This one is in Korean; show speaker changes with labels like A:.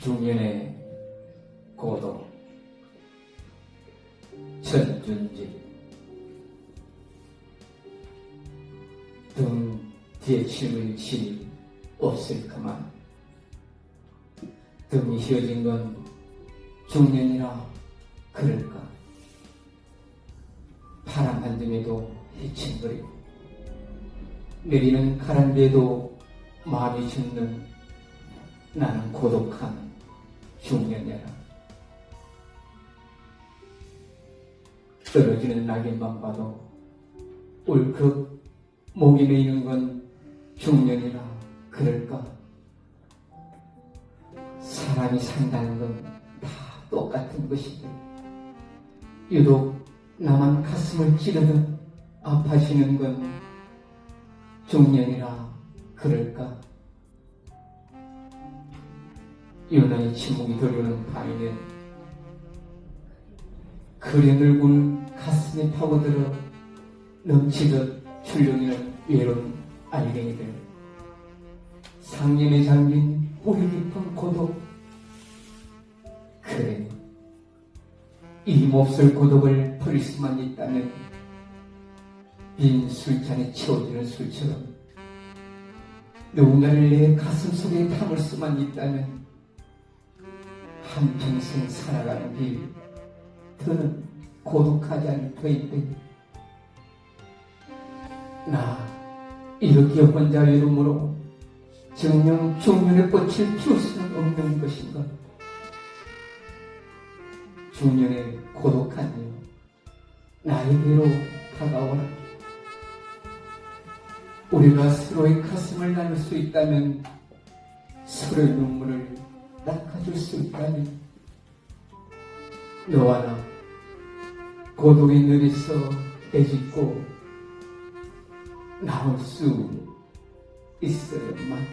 A: 중년의 고독 천준지. 등 뒤에 침을 치 없을 그만. 등이 휘어진 건 중년이라 그럴까? 바람 한 줌에도 해친거리고 내리는 가란데도 마음이 죽는 나는 고독한 중년이라 떨어지는 낙엽만 봐도 울컥 목이 메이는 건 중년이라 그럴까? 사람이 산다는 건 다 똑같은 것이고 유독 나만 가슴을 찌르듯 아파지는 건 중년이라 그럴까 유난히 침묵이 들려오는 밤이면 그래 늙은 가슴에 파고들어 넘치듯 출렁이는 외로운 알갱이들 상념에 잠긴 뿌리 깊은 고독. 그래 이 몹쓸 고독을 버릴 수만 있다면 빈 술잔에 채워지는 술처럼 누군가를 내 가슴 속에 담을 수만 있다면 한 평생 살아가는 길 더는 고독하지 않을 터인데 나 이렇게 혼자 외로움으로 정녕 중년의 꽃을 피울 수는 없는 것인가? 중년의 고독한 여 나에게로 다가오라 우리가 서로의 가슴을 나눌 수 있다면 서로의 눈물을 닦아줄 수 있다면 너와 나 늘에서 애짓고 나올 수 있어야만